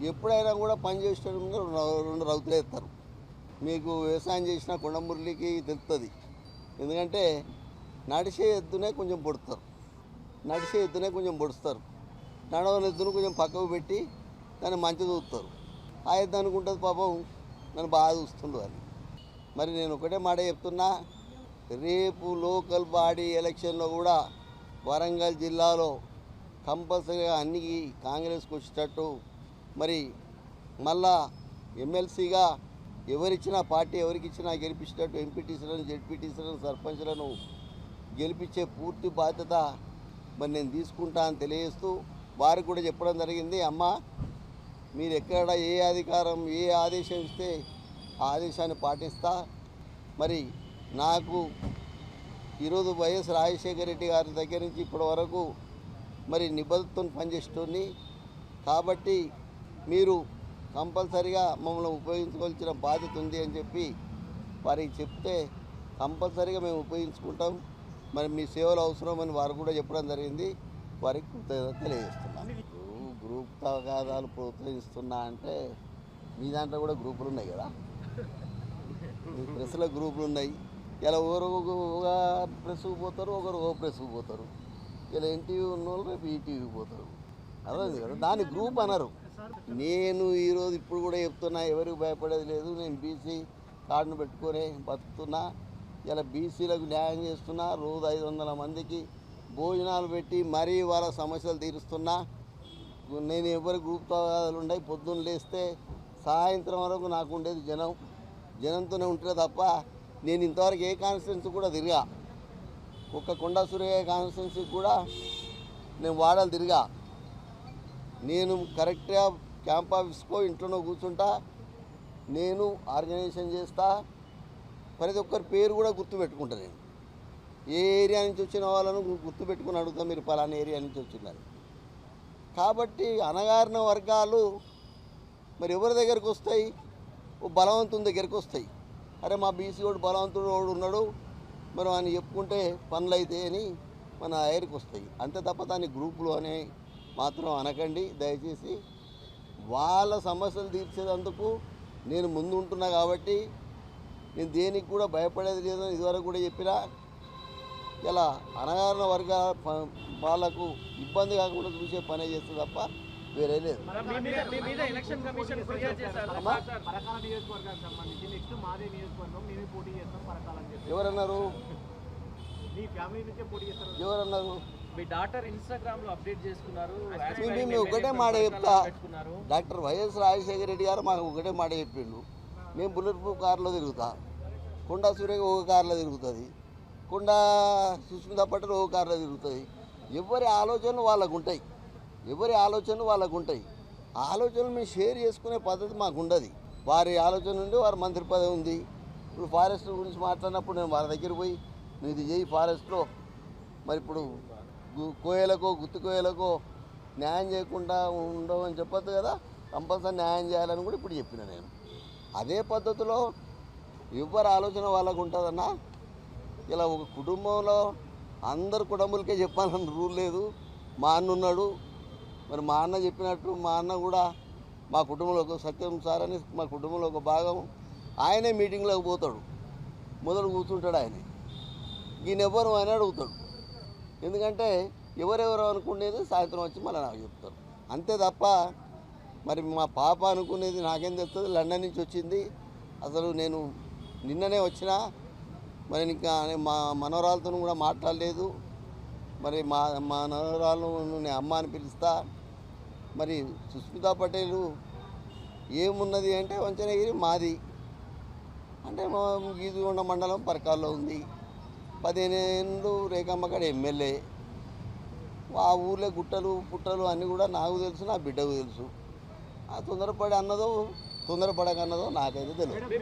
ఎప్పుడైనా కూడా పని చేసేటప్పుడు రెండు రౌతులు ఎత్తారు. మీకు వ్యవసాయం చేసిన కొండమురళికి తెలుస్తుంది ఎందుకంటే నడిచే ఎద్దునే కొంచెం పొడుస్తారు. నడిచే ఎద్దునే కొంచెం పొడుస్తారు. నడవని ఎద్దును కొంచెం పక్కకు పెట్టి దాన్ని మంచి చూస్తారు ఆ ఎద్దు అనుకుంటుంది పాపం నన్ను బాగా చూస్తుండు అని. మరి నేను ఒకటే మాట చెప్తున్నా రేపు లోకల్ బాడీ ఎలక్షన్లో కూడా వరంగల్ జిల్లాలో కంపల్సరీగా అన్ని కాంగ్రెస్కి వచ్చేటట్టు మరి మళ్ళా ఎమ్మెల్సీగా ఎవరిచ్చినా పార్టీ ఎవరికిచ్చినా గెలిపించినట్టు ఎంపీటీసీలను జెడ్పీటీసీలను సర్పంచ్లను గెలిపించే పూర్తి బాధ్యత మరి నేను తీసుకుంటా అని తెలియజేస్తూ వారికి కూడా చెప్పడం జరిగింది. అమ్మ మీరు ఎక్కడ ఏ అధికారం ఏ ఆదేశం ఇస్తే ఆ ఆదేశాన్ని పాటిస్తా. మరి నాకు ఈరోజు వైఎస్ రాజశేఖర రెడ్డి గారి దగ్గర నుంచి ఇప్పటి వరకు మరి నిబద్ధతను పనిచేస్తుంది కాబట్టి మీరు కంపల్సరిగా మమ్మల్ని ఉపయోగించుకోవాల్సిన బాధ్యత ఉంది అని చెప్పి వారికి చెప్తే కంపల్సరిగా మేము ఉపయోగించుకుంటాం. మరి మీ సేవలు అవసరమని వారు కూడా చెప్పడం జరిగింది. వారికి కృతజ్ఞత తెలియజేస్తున్నాను గ్రూప్ తగాదాలు ప్రోత్సహిస్తున్నా అంటే మీ దాంట్లో కూడా గ్రూపులు ఉన్నాయి కదా? మీ ప్రెస్లో గ్రూపులు ఉన్నాయి. ఇలా ఒకరు ఒక ప్రెస్కు పోతారు ఒకరు ఓ ప్రెస్కు పోతారు. ఇలా ఎన్టీవీ ఉన్న వాళ్ళు రేపు ఈటీవీకి పోతారు. అర్థం కదా? దాని గ్రూప్ అనరు. నేను ఈరోజు ఇప్పుడు కూడా చెప్తున్నా ఎవరికి భయపడేది లేదు. నేను బీసీ కార్డును పెట్టుకొని బతుకుతున్నా. ఇలా బీసీలకు న్యాయం చేస్తున్నా రోజు ఐదు వందల మందికి భోజనాలు పెట్టి మరీ వాళ్ళ సమస్యలు తీరుస్తున్నా. నేను ఎవరి గ్రూప్ తగాదాలు ఉన్నాయి పొద్దున్న లేస్తే సాయంత్రం వరకు నాకు ఉండేది జనం. జనంతోనే ఉంటే తప్ప నేను ఇంతవరకు ఏ కాన్స్టిట్యున్సీ కూడా తిరిగా. ఒక్క కొండా సూర్య కాన్స్టిట్యున్సీకి కూడా నేను వాడాలి తిరిగా. నేను కరెక్ట్గా క్యాంప్ ఆఫీస్కో ఇంట్లోనో కూర్చుంటా నేను ఆర్గనైజేషన్ చేస్తా ప్రతి ఒక్కరి పేరు కూడా గుర్తుపెట్టుకుంటా నేను. ఏ ఏరియా నుంచి వచ్చిన వాళ్ళను గుర్తుపెట్టుకుని అడుగుతా మీరు పలానా ఏరియా నుంచి వచ్చినారు కాబట్టి అనగారిన వర్గాలు మరి ఎవరి దగ్గరికి వస్తాయి? ఓ బలవంతుని దగ్గరికి వస్తాయి. అరే మా బీసీ వాడు బలవంతుడు వాడు ఉన్నాడు మరి అని చెప్పుకుంటే పనులు అయితే అని మన ఎయిర్కి వస్తాయి. అంతే తప్ప దాని గ్రూపులు అనే మాత్రం అనకండి. దయచేసి వాళ్ళ సమస్యలు తీర్చేందుకు నేను ముందు ఉంటున్నా కాబట్టి నేను దేనికి కూడా భయపడేది లేదని ఇదివరకు కూడా చెప్పినా ఇలా అనగారిన వర్గాల వాళ్ళకు ఇబ్బంది కాకుండా చూసే పనే చేస్తుంది తప్ప వేరే లేదు. మీ మీద మీ మీద ఎలక్షన్ కమిషన్ ఫిర్యాదు చేశారు అమ్మా? పరకాల నియోజకవర్గానికి సంబంధించి నెక్స్ట్ మాదే నియోజకవర్గం మేమే పోటీ చేస్తాం పరకాల అని చెప్పి ఎవరన్నారు? మీ ఫ్యామిలీ నుంచే పోటీ చేస్తారు ఎవరన్నారు? మీ డాటర్ ఇన్స్టాగ్రామ్లో అప్డేట్ చేసుకున్నారు. మేము- ఒకటే మాట చెప్తా. డాక్టర్ వైఎస్ రాజశేఖర రెడ్డి గారు మాకు ఒకటే మాట చెప్పిండు. మేము బుల్లెట్ ప్రూఫ్ కార్లో తిరుగుతా. కొండా సూర్య ఒక కార్లో తిరుగుతుంది. కొండా సుస్మిత పటేల్ ఒక కార్లో తిరుగుతుంది. ఎవరి ఆలోచనలు వాళ్ళకు ఉంటాయి. ఎవరి ఆలోచనలు వాళ్ళకు ఉంటాయి. ఆలోచనలు మేము షేర్ చేసుకునే పద్ధతి మాకు ఉండదు. వారి ఆలోచన నుండి వారి మంత్రి పదవి ఉంది. ఇప్పుడు ఫారెస్ట్ గురించి మాట్లాడినప్పుడు నేను వాళ్ళ దగ్గర పోయి నువ్వు ఇది చేయి ఫారెస్ట్లో. మరి ఇప్పుడు కోయలకో గుత్తి కోయలకో న్యాయం చేయకుండా ఉండవని చెప్పొద్దు కదా. కంపల్సరీ న్యాయం చేయాలని కూడా ఇప్పుడు చెప్పిన నేను. అదే పద్ధతిలో ఎవరి ఆలోచన వాళ్ళకు ఉంటుందన్నా ఇలా ఒక కుటుంబంలో అందరు కుటుంబాలకే చెప్పాలని రూల్ లేదు. మా అన్న ఉన్నాడు. మరి మా అన్న చెప్పినట్టు మా అన్న కూడా మా కుటుంబంలో ఒక సత్యం సార్ అని మా కుటుంబంలో ఒక భాగం ఆయనే మీటింగ్లోకి పోతాడు. మొదలు కూర్చుంటాడు ఆయన. ఈయన ఎవరు అని అడుగుతాడు. ఎందుకంటే ఎవరెవరు అనుకునేది సాయంత్రం వచ్చి మళ్ళీ నాకు చెప్తారు. అంతే తప్ప మరి మా పాప అనుకునేది నాకేం తెలుస్తుంది? లండన్ నుంచి వచ్చింది. అసలు నేను నిన్ననే వచ్చిన మరి ఇంకా మా మనవరాలతో కూడా మాట్లాడలేదు. మరి మా మా మనవరాలు నేను అమ్మ అని పిలుస్తా. మరి సుస్మితా పటేలు ఏమున్నది అంటే వంచనగిరి మాది. అంటే మా గీదుగొండ మండలం పరకాల్లో ఉంది. పదిహేనేళ్ళు రేఖమ్మ కాడ ఎమ్మెల్యే. ఆ ఊర్లో గుట్టలు పుట్టలు అన్నీ కూడా నాకు తెలుసు నా బిడ్డకు తెలుసు. ఆ తొందరపడి అన్నదో తొందరపడక అన్నదో నాకైతే తెలియదు.